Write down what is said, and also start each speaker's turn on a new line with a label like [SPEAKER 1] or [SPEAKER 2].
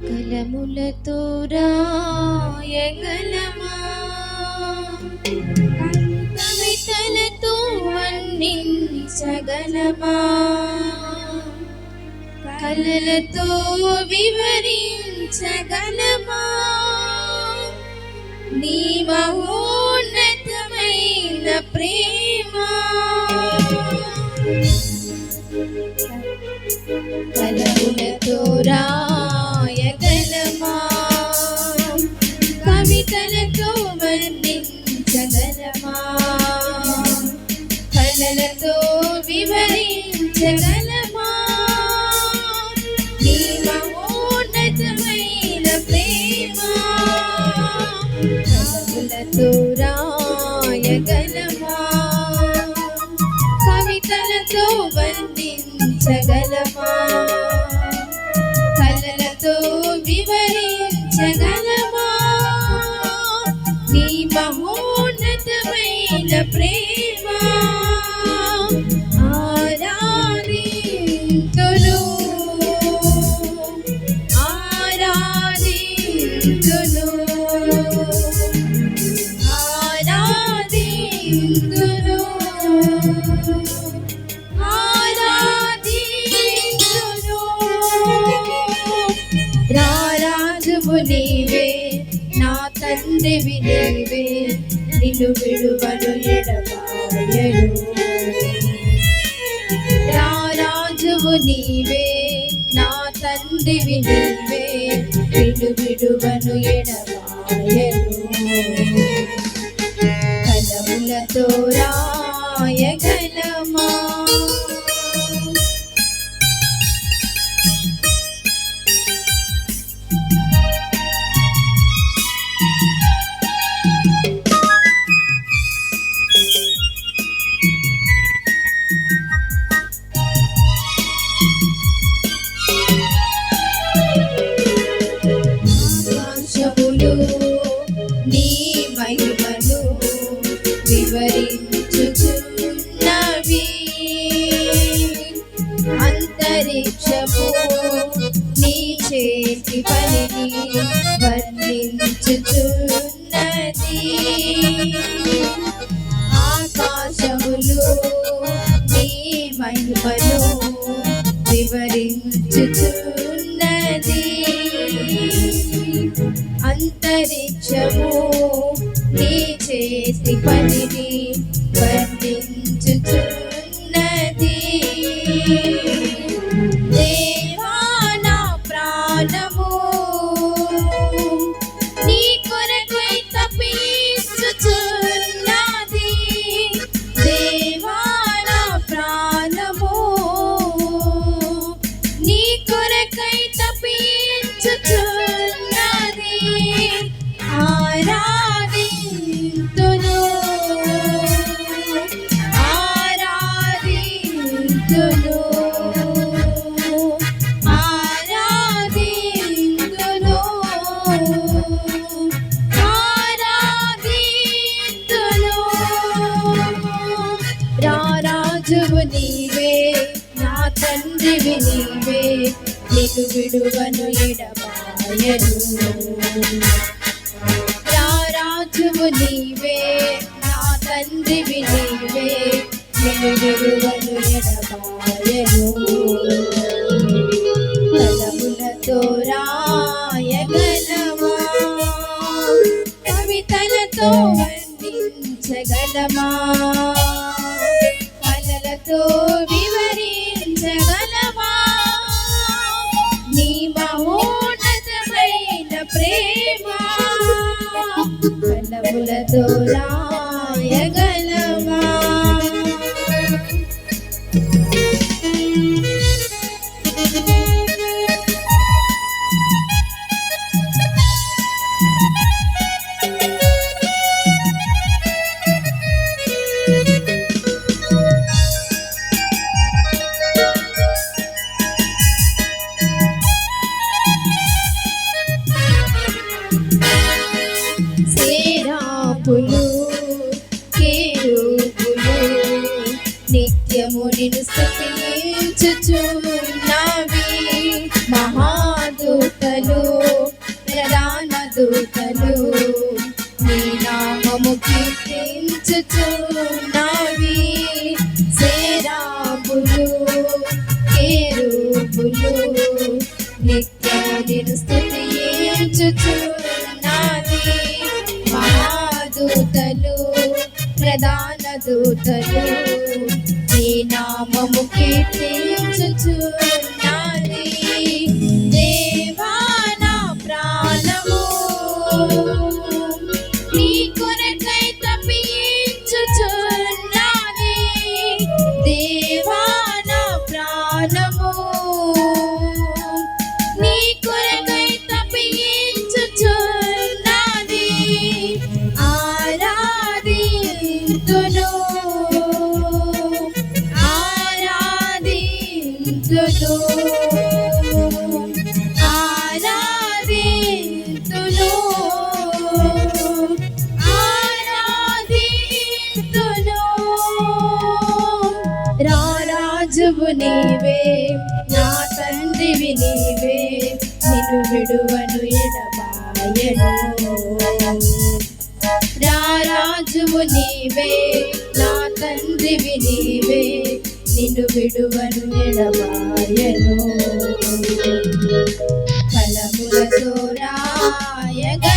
[SPEAKER 1] కలములతో రాయగలమా? కవితలతో సగలమా కలలతో వివరించగలమా? నీ మహోన్నతమైన ప్రేమ కలములతో రాయగలమా కవితలతో వర్ణించగలమా. కలలతో వివరించగలమా. నీ మహోన్నతమైన ప్రేమ. కలములతో రాయగలమా రారాజువు నీవే నా తండ్రివి నీవే నిన్ను విడువను ఎడబాయను. రారాజువు నీవే నా తండ్రివి నీవే నిన్ను విడువను ఎడబాయను. కలములతో రాయగలమా? వివరించుచున్నవి అంతరిక్షము నీ చేతి పనిని వర్ణించుచున్నది. ఆకాశములు నీ మహిమను వివరించుచున్నది. అంతరిక్షము నీ చేతి పనిని వర్ణించుచున్నది తండ్రివి నీవే నీకు విడువను ఎడబాయను రారాజువు నీవే నా తండ్రివి నీవే నేను విడువను ఎడబాయను కలములతో రాయగలవా? కవితలతో వర్ణించగలమా కలలతో కలములతో రాయగలవా దూతలు నీ నామము కీర్తించుచున్నవి సేరాబులు కేరూబులు నిత్య నిన్ను స్తుతించుచున్నది మహాదూతలు ప్రధాన దూతలు ఆరాధింతును నీవే నా తండ్రివి నీవే నిన్ను విడువను ఎడబాయను. రారాజువు నీవే నా తండ్రివి నీవే నిన్ను విడువను ఎడబాయను. కలములతో రాయగలమా